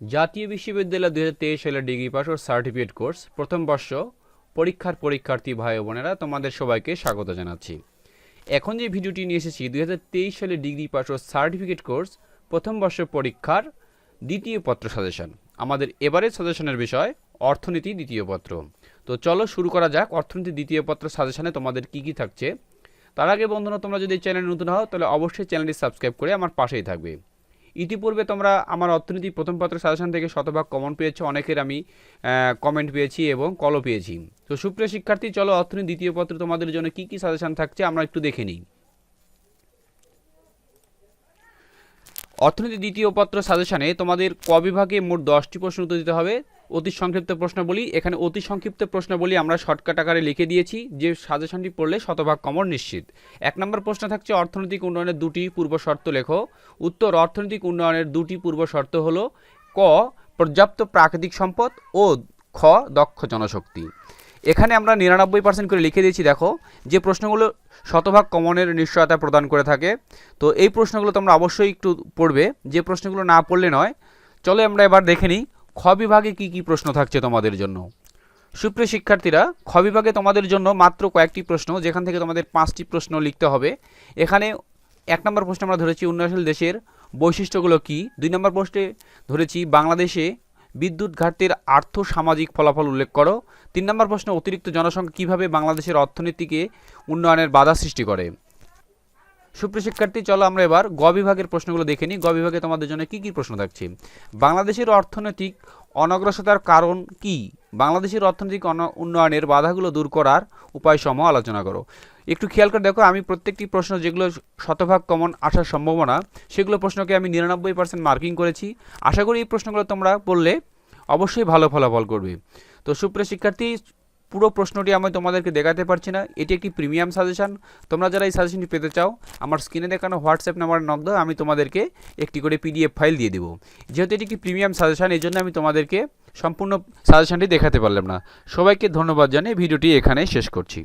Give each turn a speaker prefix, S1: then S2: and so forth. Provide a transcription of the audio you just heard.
S1: জাতীয় বিশ্ববিদ্যালয় দু সালের ডিগ্রি পাস ও সার্টিফিকেট কোর্স, প্রথম বর্ষ, পরীক্ষার পরীক্ষার্থী ভাই বোনেরা তোমাদের সবাইকে স্বাগত জানাচ্ছি। এখন যে ভিডিওটি নিয়ে এসেছি তেইশ সালের ডিগ্রি পাস ও সার্টিফিকেট কোর্স, প্রথম বর্ষ পরীক্ষার দ্বিতীয় পত্র সাজেশন। আমাদের এবারের সাজেশনের বিষয়, অর্থনীতি দ্বিতীয় পত্র। তো চলো শুরু করা যাক, অর্থনীতি দ্বিতীয় পত্র সাজেশনে তোমাদের কি কি থাকছে। তার আগে বন্ধুরা, তোমরা যদি চ্যানেল নতুন হও, তাহলে অবশ্যই চ্যানেলটি সাবস্ক্রাইব করে আমার পাশেই থাকবে। ইতিপূর্বে তোমরা আমার অর্থনীতি প্রথম পত্র সাজেশন থেকে শতভাগ কমন পেয়েছ, অনেকের আমি কমেন্ট পেয়েছি এবং কলও পেয়েছি। তো সুপ্রিয় শিক্ষার্থী, চলো অর্থনীতি দ্বিতীয় পত্র তোমাদের জন্য কি কি সাজেশন থাকছে আমরা একটু দেখে নিই। অর্থনীতি দ্বিতীয় পত্র সাজেশনে তোমাদের ক বিভাগে মোট দশটি প্রশ্ন উত্তর দিতে হবে। অতি সংক্ষিপ্ত প্রশ্নাবলী। এখানে অতি সংক্ষিপ্ত প্রশ্নাবলী আমরা শর্টকাট আকারে লিখে দিয়েছি। যে সাজেশনটি পড়লে শতভাগ কমন নিশ্চিত। এক নম্বর প্রশ্ন থাকছে, অর্থনৈতিক উন্নয়নের দুটি পূর্ব শর্ত লেখো। উত্তর, অর্থনৈতিক উন্নয়নের দুটি পূর্ব শর্ত হলো ক, পর্যাপ্ত প্রাকৃতিক সম্পদ ও খ, দক্ষ জনশক্তি। এখানে আমরা নিরানব্বই পার্সেন্ট করে লিখে দিয়েছি, দেখো। যে প্রশ্নগুলো শতভাগ কমনের নিশ্চয়তা প্রদান করে থাকে। তো এই প্রশ্নগুলো তোমরা অবশ্যই একটু পড়বে। যে প্রশ্নগুলো না পড়লে নয়। চলো আমরা এবার দেখে নিই। খ বিভাগে কী কী প্রশ্ন থাকছে তোমাদের জন্য? সুপ্রিয় শিক্ষার্থীরা, খ বিভাগে তোমাদের জন্য মাত্র কয়েকটি প্রশ্ন, যেখান থেকে তোমাদের পাঁচটি প্রশ্ন লিখতে হবে। এখানে এক নম্বর প্রশ্ন আমরা ধরেছি, উন্নয়নশীল দেশের বৈশিষ্ট্যগুলো কি? দুই নম্বর প্রশ্নে ধরেছি, বাংলাদেশে বিদ্যুৎ ঘাটতির আর্থ সামাজিক ফলাফল উল্লেখ করো। তিন নম্বর প্রশ্ন, অতিরিক্ত জনসংখ্যা কীভাবে বাংলাদেশের অর্থনীতিকে উন্নয়নের বাধা সৃষ্টি করে? সুপ্রিয় শিক্ষার্থী, চলো আমরা এবার গ বিভাগের প্রশ্নগুলো দেখে নিই। গ বিভাগে তোমাদের জন্য কি কি প্রশ্ন থাকছে? বাংলাদেশের অর্থনৈতিক অনগ্রসতার কারণ কি? বাংলাদেশের অর্থনৈতিক উন্নয়নের বাধাগুলো দূর করার উপায়সমূহ আলোচনা করো। একটু খেয়াল করে দেখো, আমি প্রত্যেকটি প্রশ্ন যেগুলো শতভাগ কমন আসার সম্ভাবনা, সেগুলো প্রশ্নকে আমি নিরানব্বই পার্সেন্ট মার্কিং করেছি। আশা করি এই প্রশ্নগুলো তোমরা পড়লে অবশ্যই ভালো ফলাফল করবে। তো সুপ্রিয় শিক্ষার্থী পুরো প্রশ্নটি আমি তোমাদেরকে দেখাতে পারছি না। এটি একটি প্রিমিয়াম সাজেশান তোমরা যারা এই সাজেশনটি পেতে চাও, আমার স্ক্রিনে দেখানো হোয়াটসঅ্যাপ নাম্বার নক দাও আমি তোমাদেরকে একটি করে পিডিএফ ফাইল দিয়ে দেবো। যেহেতু এটি একটি প্রিমিয়াম সাজেশান এই জন্য আমি তোমাদেরকে সম্পূর্ণ সাজেশানটি দেখাতে পারলাম না। সবাইকে ধন্যবাদ জানিয়ে ভিডিওটি এখানে শেষ করছি।